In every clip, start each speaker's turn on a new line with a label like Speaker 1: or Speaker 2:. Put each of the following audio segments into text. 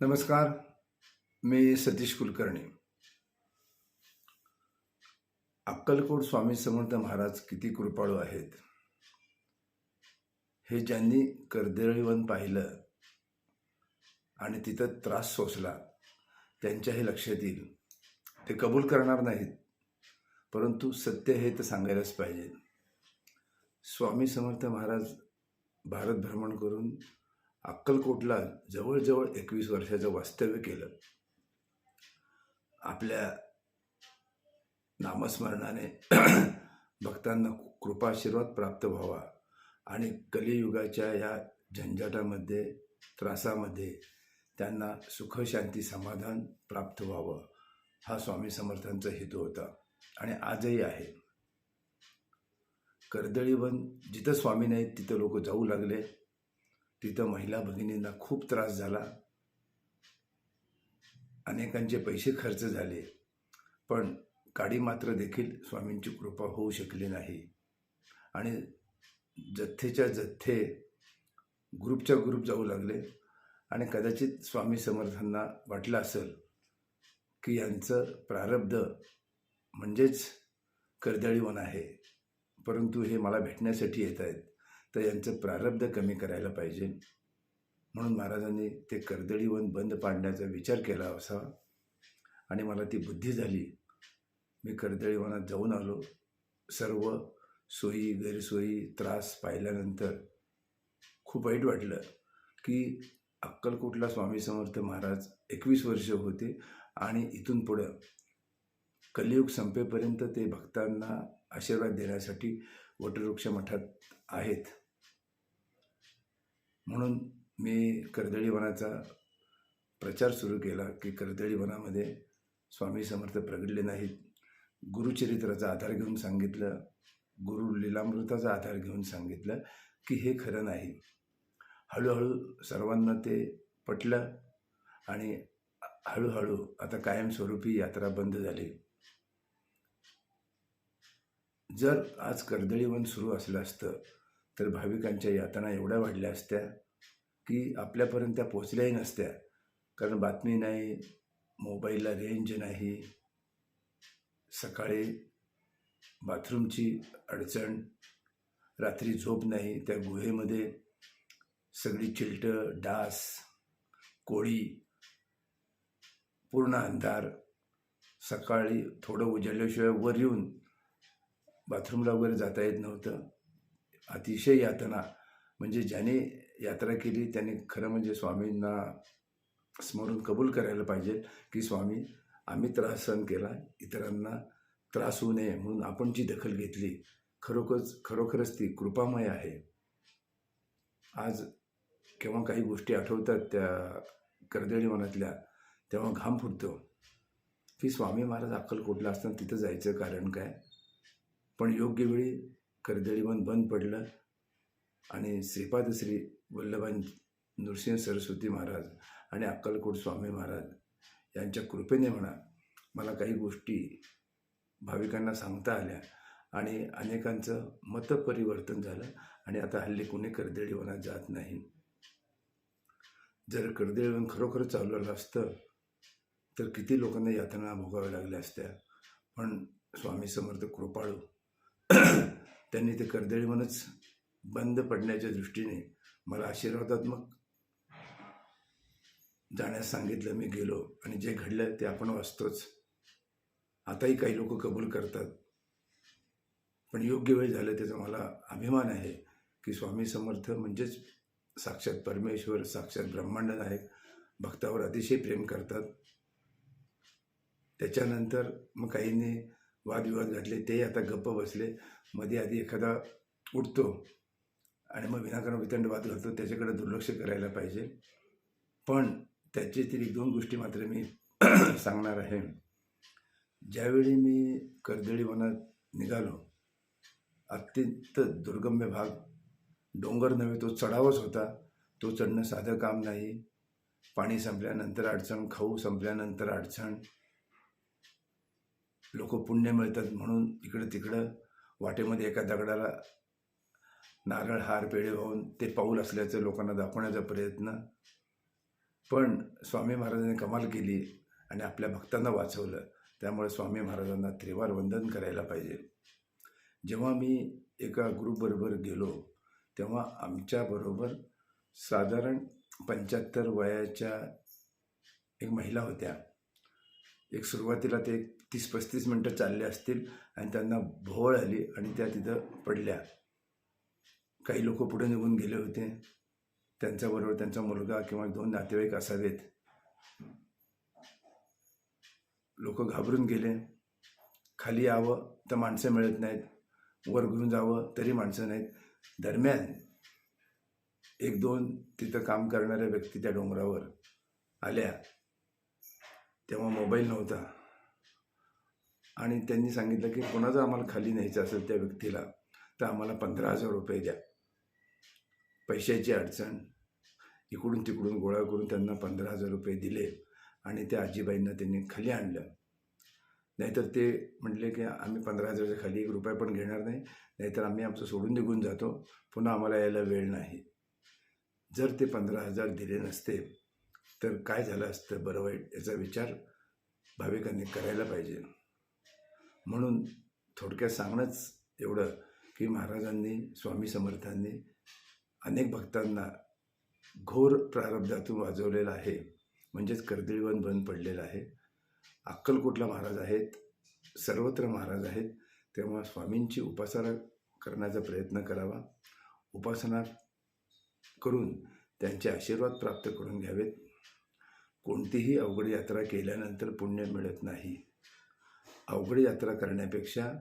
Speaker 1: नमस्कार मी सतीश कुलकर्णी. अक्कलकोट स्वामी समर्थ महाराज किती कृपाळू आहेत. हे ज्यांनी कर्दळीवन पाहिलं आणि तिथं त्रास सोसला त्यांच्या हे लक्षात येईल. ते कबूल करणार नाहीत परंतु सत्य हे तर सांगायलाच पाहिजे. स्वामी समर्थ महाराज भारत भ्रमण करून अक्कलकोटला जवळजवळ एकवीस वर्षाचं वास्तव्य केलं. आपल्या नामस्मरणाने भक्तांना कृपाशीर्वाद प्राप्त व्हावा आणि कलियुगाच्या या झंझटामध्ये त्रासामध्ये त्यांना सुखशांती समाधान प्राप्त व्हावं हा स्वामी समर्थांचा हेतू होता आणि आजही आहे. कर्दळीवन जिथं स्वामी नाहीत तिथं लोक जाऊ लागले. तिथं महिला भगिनींना खूप त्रास झाला. अनेकांचे पैसे खर्च झाले. पण काडी मात्र देखील स्वामींची कृपा होऊ शकली नाही. आणि जथ्थेच्या जथ्थे ग्रुपच्या ग्रुप जाऊ लागले आणि कदाचित स्वामी समर्थांना वाटलं असेल की यांचं प्रारब्ध म्हणजेच कर्दळीवन आहे. परंतु हे मला भेटण्यासाठी येत आहेत. तर यांचं प्रारब्ध कमी करायला पाहिजे. म्हणून महाराजांनी ते कर्दळीवन बंद पाडण्याचा विचार केला असावा. आणि मला ती बुद्धी झाली. मी कर्दळीवनात जाऊन आलो. सर्व सोयी गैरसोयी त्रास पाहिल्यानंतर खूप वाईट वाटलं की अक्कलकोटला स्वामी समर्थ महाराज एकवीस वर्ष होते आणि इथून पुढं कलियुग संपेपर्यंत ते भक्तांना आशीर्वाद देण्यासाठी वटवृक्ष मठात आहेत. म्हणून मी कर्दळी वनाचा प्रचार सुरू केला की कर्दळी वनामध्ये स्वामी समर्थ प्रगडले नाहीत. गुरुचरित्राचा आधार घेऊन सांगितलं गुरु लीलामृताचा आधार घेऊन सांगितलं की हे खरं नाही. हळूहळू सर्वांना ते पटलं आणि हळूहळू आता कायमस्वरूपी यात्रा बंद झाली. जर आज कर्दळीवन सुरू असलं असतं तर भाविकांच्या यातना एवढ्या वाढल्या असत्या की आपल्यापर्यंत त्या पोचल्याही नसत्या. कारण बातमी नाही मोबाईलला रेंज नाही. सकाळी बाथरूमची अडचण रात्री झोप नाही त्या गुहेमध्ये सगळी चिलटं डास कोळी पूर्ण अंधार. सकाळी थोडं उजळल्याशिवाय वर येऊन बाथरूमला वगैरे जाता येत नव्हतं. अतिशय यातना. म्हणजे ज्याने यात्रा केली त्याने खरं म्हणजे स्वामींना स्मरून कबूल करायला पाहिजे की स्वामी आम्ही त्रास सहन केला इतरांना त्रास होऊ नये म्हणून आपण जी दखल घेतली खरोखरच खरोखरच ती कृपामय आहे. आज केव्हा काही गोष्टी आठवतात त्या कर्दळी मनातल्या तेव्हा घाम फुटतो. की स्वामी महाराज अक्कलकोटला असताना तिथं जायचं कारण काय? पण योग्य वेळी कर्दळीवन बंद पडलं आणि श्रीपाद श्री वल्लभान नृसिंह सरस्वती महाराज आणि अक्कलकोट स्वामी महाराज यांच्या कृपेने म्हणा मला काही गोष्टी भाविकांना सांगता आल्या आणि अनेकांचं मतपरिवर्तन झालं आणि आता हल्ली कोणी कर्दळीवनात जात नाही. जर कर्दळीवन खरोखर चालवलं असतं तर किती लोकांना यातना भोगाव्या लागल्या असत्या. पण स्वामी समर्थ कृपाळू त्यांनी ते कर्दळीवनच बंद पडण्याच्या दृष्टीने मला आशीर्वादात्मक जाण्यास सांगितलं. मी गेलो आणि जे घडलं ते आपण वाचतोच. आताही काही लोक कबूल करतात. पण योग्य वेळ झालं त्याचा मला अभिमान आहे की स्वामी समर्थ म्हणजेच साक्षात परमेश्वर साक्षात ब्रह्मांड आहे भक्तावर अतिशय प्रेम करतात. त्याच्यानंतर मग काहींनी वादविवाद घातले ते आता गप्प बसले. मध्ये आधी एखादा उठतो आणि मग विनाकारण वितंड वाद घालतो त्याच्याकडे दुर्लक्ष करायला पाहिजे. पण त्याची एक दोन गोष्टी मात्र मी सांगणार आहे. ज्यावेळी मी कर्दळी वनात निघालो अत्यंत दुर्गम्य भाग. डोंगर नव्हे तो चढावच होता. तो चढणं साधं काम नाही. पाणी संपल्यानंतर अडचण खाऊ संपल्यानंतर अडचण. लोक पुण्य मिळतात म्हणून इकडं तिकडं वाटेमध्ये एका दगडाला नारळ हार पेढे वाहून ते पाऊल असल्याचं लोकांना दाखवण्याचा प्रयत्न. पण स्वामी महाराजांनी कमाल केली आणि आपल्या भक्तांना वाचवलं. त्यामुळे स्वामी महाराजांना त्रिवार वंदन करायला पाहिजे. जेव्हा मी एका ग्रुपबरोबर गेलो तेव्हा आमच्याबरोबर साधारण पंच्याहत्तर वयाच्या एक महिला होत्या. एक सुरुवातीला ते तीस पस्तीस मिनटं चालले असतील आणि त्यांना भोवळ आली आणि त्या तिथं पडल्या. काही लोक पुढे निघून गेले होते. त्यांच्याबरोबर त्यांचा मुलगा किंवा दोन नातेवाईक असावेत. लोक घाबरून गेले. खाली यावं तर माणसं मिळत नाहीत. वर घेऊन जावं तरी माणसं नाहीत. दरम्यान एक दोन तिथं काम करणाऱ्या व्यक्ती त्या डोंगरावर आल्या. तेव्हा मोबाईल नव्हता. आणि त्यांनी सांगितलं की कोणाचं आम्हाला खाली न्यायचं असेल त्या व्यक्तीला तर आम्हाला पंधरा हजार रुपये द्या. पैशाची अडचण. इकडून तिकडून गोळा करून त्यांना पंधरा हजार रुपये दिले आणि त्या आजीबाईंना त्यांनी खाली आणलं. नाहीतर ते म्हटले की आम्ही पंधरा हजाराच्या खाली एक रुपया पण घेणार नाही नाहीतर आम्ही आमचं सोडून निघून जातो. पुन्हा आम्हाला यायला वेळ नाही. जर ते पंधरा हजार दिले नसते तर काय झालं असतं बरं वाईट याचा विचार भाविकांनी करायला पाहिजे. म्हणून थोडक्यात सांगणंच एवढं की महाराजांनी स्वामी समर्थांनी अनेक भक्तांना घोर प्रारब्धातून वाजवलेलं आहे. म्हणजेच कर्दळीवन बंद पडलेलं आहे. अक्कलकोटला महाराज आहेत सर्वत्र महाराज आहेत. तेव्हा स्वामींची उपासना करण्याचा प्रयत्न करावा. उपासना करून त्यांचे आशीर्वाद प्राप्त करून घ्यावेत. कोणतीही अवघड यात्रा केल्यानंतर पुण्य मिळत नाही. अवघड यात्रा करण्यापेक्षा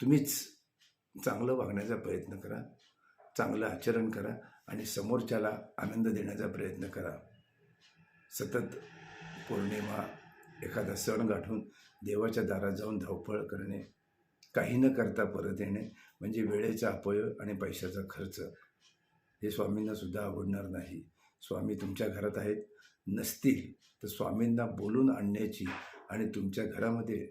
Speaker 1: तुम्हीच चांगलं वागण्याचा प्रयत्न करा चांगलं आचरण करा आणि समोरच्याला आनंद देण्याचा प्रयत्न करा. सतत पौर्णिमा एखादा सण गाठून देवाच्या दारात जाऊन धावपळ करणे काही न करता परत येणे म्हणजे वेळेचा अपयोग आणि पैशाचा खर्च. हे स्वामींना सुद्धा आवडणार नाही. स्वामी तुमच्या घरात आहेत नसतील तर स्वामींना बोलून आणण्याची आणि तुमच्या घरामध्ये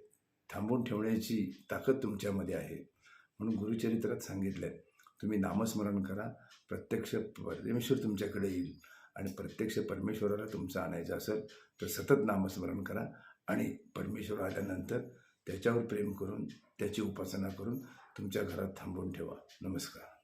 Speaker 1: थांबून ठेवण्याची ताकद तुमच्यामध्ये आहे. म्हणून गुरुचरित्रात सांगितलं आहे तुम्ही नामस्मरण करा प्रत्यक्ष परमेश्वर तुमच्याकडे येईल आणि प्रत्यक्ष परमेश्वराला तुमचं आणायचं असेल तर सतत नामस्मरण करा आणि परमेश्वर आल्यानंतर त्याच्यावर प्रेम करून त्याची उपासना करून तुमच्या घरात थांबून ठेवा. नमस्कार.